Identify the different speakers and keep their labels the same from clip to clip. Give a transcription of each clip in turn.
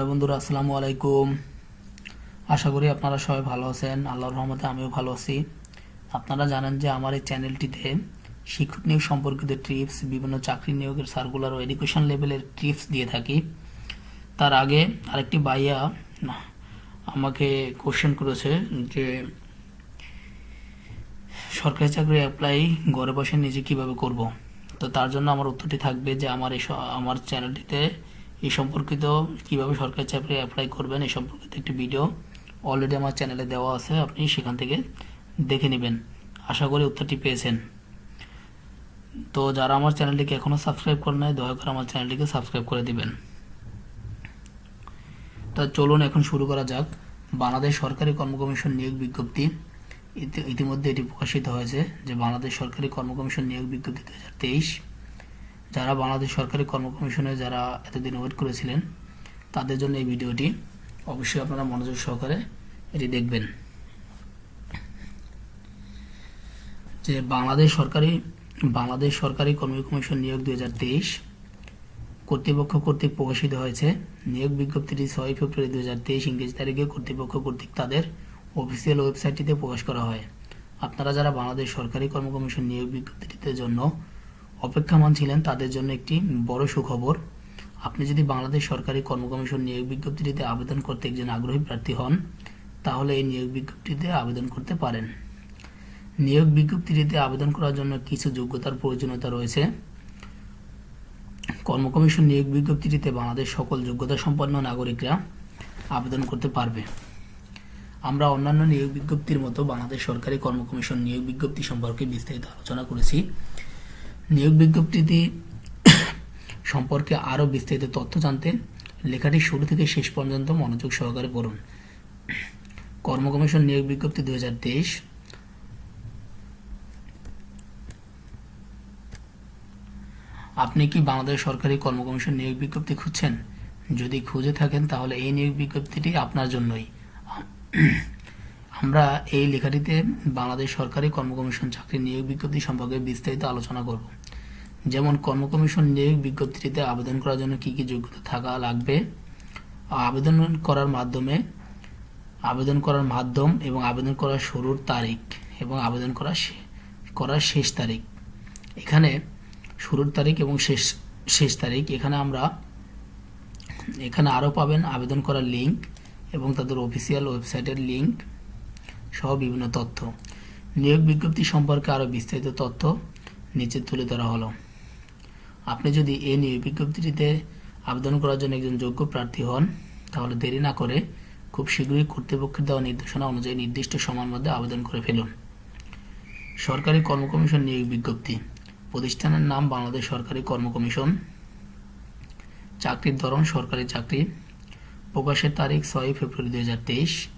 Speaker 1: Hello বন্ধুরা, আসসালামু আলাইকুম। আশা করি আপনারা সবাই ভালো আছেন। আল্লাহর রহমতে আমিও ভালো আছি। আপনারা জানেন যে আমার এই চ্যানেলটিতে শিক্ষক নিয়োগ সম্পর্কিত টিপস, বিভিন্ন চাকরি নিয়োগের সার্কুলার ও এডুকেশন লেভেলের টিপস দিয়ে থাকি। তার আগে আরেকটি বাইয়া আমাকে কোশ্চেন করেছে যে, সরকারি চাকরি অ্যাপ্লাই ঘরে বসে নিজে কীভাবে করব? তো তার জন্য আমার উত্তরটি থাকবে যে, আমার এই আমার চ্যানেলটিতে এই সম্পর্কিত কীভাবে সরকারি চাকরি অ্যাপ্লাই করবেন, এই সম্পর্কিত একটি ভিডিও অলরেডি আমার চ্যানেলে দেওয়া আছে, আপনি সেখান থেকে দেখে নেবেন। আশা করি উত্তরটি পেয়েছেন। তো যারা আমার চ্যানেলটিকে এখনও সাবস্ক্রাইব করে নেয় দয়া করে আমার চ্যানেলটিকে সাবস্ক্রাইব করে দিবেন। তা চলুন এখন শুরু করা যাক। বাংলাদেশ সরকারি কর্ম কমিশন নিয়োগ বিজ্ঞপ্তি। ইতিমধ্যে এটি প্রকাশিত হয়েছে যে বাংলাদেশ সরকারি কর্ম কমিশন নিয়োগ বিজ্ঞপ্তি দু হাজার তেইশ যারা বাংলাদেশ সরকারি কর্ম কমিশনে যারা এতদিন ওয়েট করেছিলেন, তাদের জন্য এই ভিডিওটি অবশ্যই আপনারা মনোযোগ সহকারে এটি দেখবেন। যে বাংলাদেশ সরকারি বাংলাদেশ সরকারি কর্ম কমিশন নিয়োগ দুই হাজার তেইশ কর্তৃপক্ষ কর্তৃক প্রকাশিত হয়েছে। নিয়োগ বিজ্ঞপ্তিটি ছয় ফেব্রুয়ারি দুই হাজার তেইশ ইংরেজি তারিখে কর্তৃপক্ষ কর্তৃক তাদের অফিসিয়াল ওয়েবসাইটটিতে প্রকাশ করা হয়। আপনারা যারা বাংলাদেশ সরকারি কর্ম কমিশন নিয়োগ বিজ্ঞপ্তিটির জন্য অপেক্ষামান ছিলেন তাদের জন্য একটি বড় সুখবর। আপনি যদি বাংলাদেশ সরকারি কর্ম কমিশন নিয়োগ বিজ্ঞপ্তিটিতে আবেদন করতে একজন আগ্রহী প্রার্থী হন, তাহলে এই নিয়োগ বিজ্ঞপ্তিতে আবেদন করতে পারেন। নিয়োগ বিজ্ঞপ্তিটিতে আবেদন করার জন্য কিছু যোগ্যতার প্রয়োজনীয়তা রয়েছে। কর্ম কমিশন নিয়োগ বিজ্ঞপ্তিটিতে বাংলাদেশ সকল যোগ্যতা সম্পন্ন নাগরিকরা আবেদন করতে পারবে। আমরা অন্যান্য নিয়োগ বিজ্ঞপ্তির মতো বাংলাদেশ সরকারি কর্ম কমিশন নিয়োগ বিজ্ঞপ্তি সম্পর্কে বিস্তারিত আলোচনা করেছি। নিয়োগ বিজ্ঞপ্তিটি সম্পর্কে আরও বিস্তারিত তথ্য জানতে লেখাটি শুরু থেকে শেষ পর্যন্ত মনোযোগ সহকারে পড়ুন। কর্ম কমিশন নিয়োগ বিজ্ঞপ্তি দু হাজার তেইশ। আপনি কি বাংলাদেশ সরকারি কর্ম কমিশন নিয়োগ বিজ্ঞপ্তি খুঁজছেন? যদি খুঁজে থাকেন তাহলে এই নিয়োগ বিজ্ঞপ্তিটি আপনার জন্যই। আমরা এই লেখাটিতে বাংলাদেশ সরকারি কর্ম কমিশন চাকরি নিয়োগ বিজ্ঞপ্তি সম্পর্কে বিস্তারিত আলোচনা করব। যেমন কর্ম কমিশন নিয়োগ বিজ্ঞপ্তিটিতে আবেদন করার জন্য কি কি যোগ্যতা থাকা লাগবে? আবেদন করার মাধ্যমে, আবেদন করার মাধ্যম এবং আবেদন করার শুরুর তারিখ এবং আবেদন করার করার শেষ তারিখ। এখানে শুরুর তারিখ এবং শেষ শেষ তারিখ। এখানে আমরা, এখানে আরও পাবেন আবেদন করার লিঙ্ক এবং তাদের অফিসিয়াল ওয়েবসাইটের লিঙ্ক। সহ বিভিন্ন তথ্য। নিয়োগ বিজ্ঞপ্তি সম্পর্কে আরও বিস্তারিত তথ্য নিচে তুলে ধরা হলো। আপনি যদি এই নিয়োগ বিজ্ঞপ্তিটিতে আবেদন করার জন্য একজন যোগ্য প্রার্থী হন, তাহলে দেরি না করে খুব শীঘ্রই কর্তৃপক্ষের দেওয়া নির্দেশনা অনুযায়ী নির্দিষ্ট সময়ের মধ্যে আবেদন করে ফেলুন। সরকারি কর্ম কমিশন নিয়োগ বিজ্ঞপ্তি। প্রতিষ্ঠানের নাম বাংলাদেশ সরকারি কর্ম কমিশন চাকরির ধরন সরকারি চাকরি। প্রকাশের তারিখ ছয় ফেব্রুয়ারি দুই হাজার তেইশ।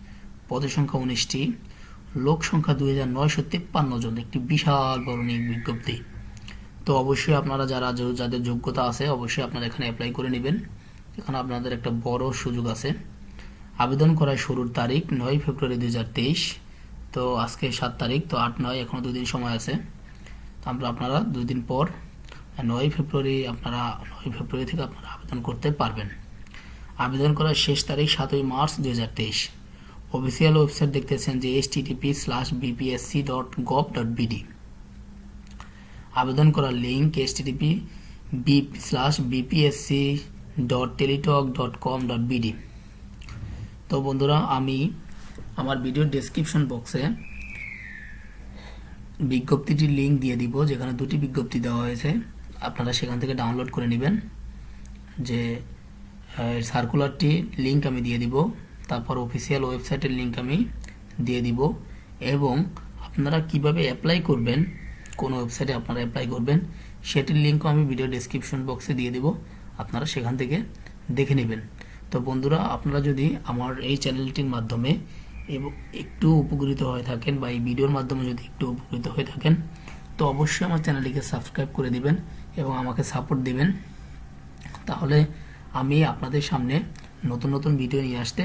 Speaker 1: পদের সংখ্যা উনিশটি। লোক সংখ্যা দুই হাজার নয়শো তিপ্পান্ন জন, একটি বিশাল বড় নিয়োগ বিজ্ঞপ্তি। তো অবশ্যই আপনারা যারা যাদের যোগ্যতা আছে, অবশ্যই আপনারা এখানে অ্যাপ্লাই করে নেবেন। এখানে আপনাদের একটা বড় সুযোগ আছে। আবেদন করার শুরুর তারিখ নয় ফেব্রুয়ারি দুই হাজার তেইশ। তো আজকে সাত তারিখ, তো আট নয় এখনও দুদিন সময় আছে। তো আমরা আপনারা দুই দিন পর নয় ফেব্রুয়ারি আপনারা, নয় ফেব্রুয়ারি থেকে আপনারা আবেদন করতে পারবেন। আবেদন করার শেষ তারিখ সাতই মার্চ দুই হাজার তেইশ। অফিসিয়াল ওয়েবসাইট দেখতেছেন যে এস TTP slash BPSC dot gov dot BD আবেদন করার লিঙ্ক এস টিটিপি B slash BPSC dot Teletalk dot com dot BD তো বন্ধুরা, আমি আমার ভিডিও ডেসক্রিপশন বক্সে বিজ্ঞপ্তিটির লিঙ্ক দিয়ে দিব, যেখানে দুটি বিজ্ঞপ্তি দেওয়া হয়েছে। আপনারা সেখান থেকে ডাউনলোড করে নেবেন। যে সার্কুলারটি লিঙ্ক আমি দিয়ে দিব। তারপর অফিসিয়াল ওয়েবসাইটের লিঙ্ক আমি দিয়ে দিব। এবং আপনারা কীভাবে অ্যাপ্লাই করবেন, কোন ওয়েবসাইটে আপনারা অ্যাপ্লাই করবেন, সেটির লিঙ্কও আমি ভিডিও ডেসক্রিপশন বক্সে দিয়ে দিব। আপনারা সেখান থেকে দেখে নেবেন। তো বন্ধুরা, আপনারা যদি আমার এই চ্যানেলটির মাধ্যমে এবং একটু উপকৃত হয়ে থাকেন বা এই ভিডিওর মাধ্যমে যদি একটু উপকৃত হয়ে থাকেন, তো অবশ্যই আমার চ্যানেলটিকে সাবস্ক্রাইব করে দিবেন এবং আমাকে সাপোর্ট দিবেন। তাহলে আমি আপনাদের সামনে নতুন নতুন ভিডিও নিয়ে আসতে